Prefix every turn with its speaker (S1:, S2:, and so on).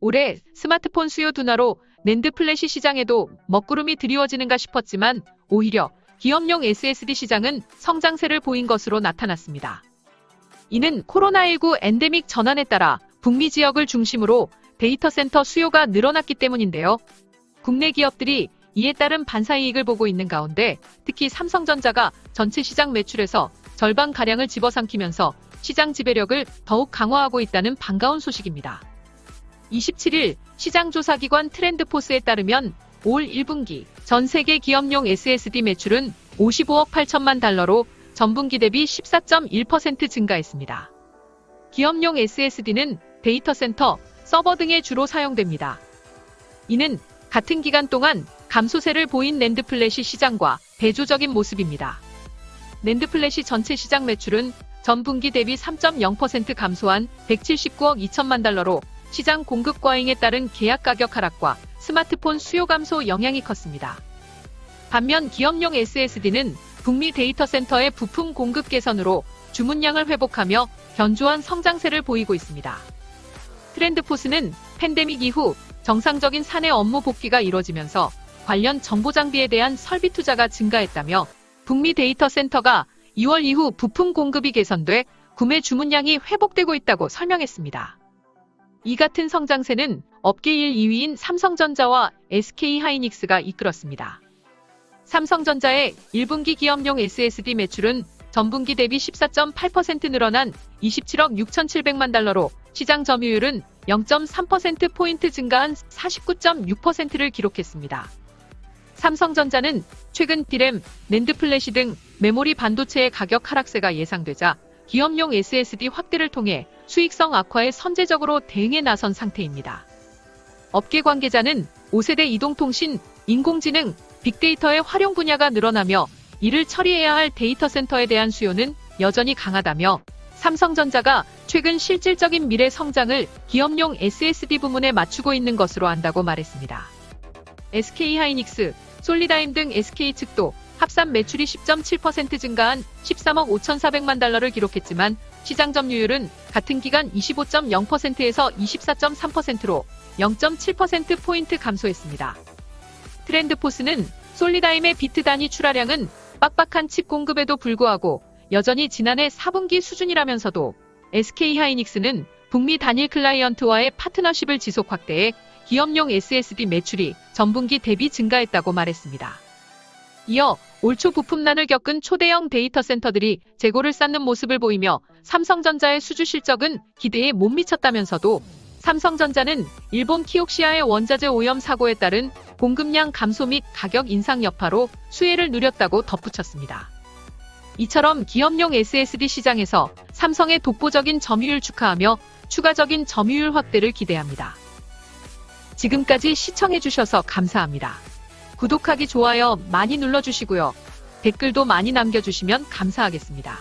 S1: 올해 스마트폰 수요 둔화로 낸드 플래시 시장에도 먹구름이 드리워지는가 싶었지만 오히려 기업용 SSD 시장은 성장세를 보인 것으로 나타났습니다. 이는 코로나19 엔데믹 전환에 따라 북미 지역을 중심으로 데이터 센터 수요가 늘어났기 때문인데요. 국내 기업들이 이에 따른 반사이익을 보고 있는 가운데 특히 삼성전자가 전체 시장 매출에서 절반 가량을 집어삼키면서 시장 지배력을 더욱 강화하고 있다는 반가운 소식입니다. 27일 시장조사기관 트렌드포스에 따르면 올 1분기 전 세계 기업용 SSD 매출은 55억 8천만 달러로 전분기 대비 14.1% 증가했습니다. 기업용 SSD는 데이터 센터, 서버 등에 주로 사용됩니다. 이는 같은 기간 동안 감소세를 보인 낸드 플래시 시장과 대조적인 모습입니다. 낸드 플래시 전체 시장 매출은 전분기 대비 3.0% 감소한 179억 2천만 달러로 시장 공급 과잉에 따른 계약 가격 하락과 스마트폰 수요 감소 영향이 컸습니다. 반면 기업용 SSD는 북미 데이터 센터의 부품 공급 개선으로 주문량을 회복하며 견조한 성장세를 보이고 있습니다. 트렌드포스는 팬데믹 이후 정상적인 사내 업무 복귀가 이뤄지면서 관련 정보 장비에 대한 설비 투자가 증가했다며 북미 데이터 센터가 2월 이후 부품 공급이 개선돼 구매 주문량이 회복되고 있다고 설명했습니다. 이 같은 성장세는 업계 1, 2위인 삼성전자와 SK하이닉스가 이끌었습니다. 삼성전자의 1분기 기업용 SSD 매출은 전분기 대비 14.8% 늘어난 27억 6,700만 달러로 시장 점유율은 0.3%포인트 증가한 49.6%를 기록했습니다. 삼성전자는 최근 디램, 낸드 플래시 등 메모리 반도체의 가격 하락세가 예상되자 기업용 SSD 확대를 통해 수익성 악화에 선제적으로 대응에 나선 상태입니다. 업계 관계자는 5세대 이동통신, 인공지능, 빅데이터의 활용 분야가 늘어나며 이를 처리해야 할 데이터 센터에 대한 수요는 여전히 강하다며 삼성전자가 최근 실질적인 미래 성장을 기업용 SSD 부문에 맞추고 있는 것으로 안다고 말했습니다. SK하이닉스, 솔리다임 등 SK 측도 합산 매출이 10.7% 증가한 13억 5,400만 달러를 기록했지만 시장 점유율은 같은 기간 25.0%에서 24.3%로 0.7%포인트 감소했습니다. 트렌드포스는 솔리다임의 비트 단위 출하량은 빡빡한 칩 공급에도 불구하고 여전히 지난해 4분기 수준이라면서도 SK하이닉스는 북미 단일 클라이언트와의 파트너십을 지속 확대해 기업용 SSD 매출이 전분기 대비 증가했다고 말했습니다. 이어 올 초 부품난을 겪은 초대형 데이터 센터들이 재고를 쌓는 모습을 보이며 삼성전자의 수주 실적은 기대에 못 미쳤다면서도 삼성전자는 일본 키옥시아의 원자재 오염 사고에 따른 공급량 감소 및 가격 인상 여파로 수혜를 누렸다고 덧붙였습니다. 이처럼 기업용 SSD 시장에서 삼성의 독보적인 점유율 축하하며 추가적인 점유율 확대를 기대합니다. 지금까지 시청해주셔서 감사합니다. 구독하기, 좋아요 많이 눌러주시고요. 댓글도 많이 남겨주시면 감사하겠습니다.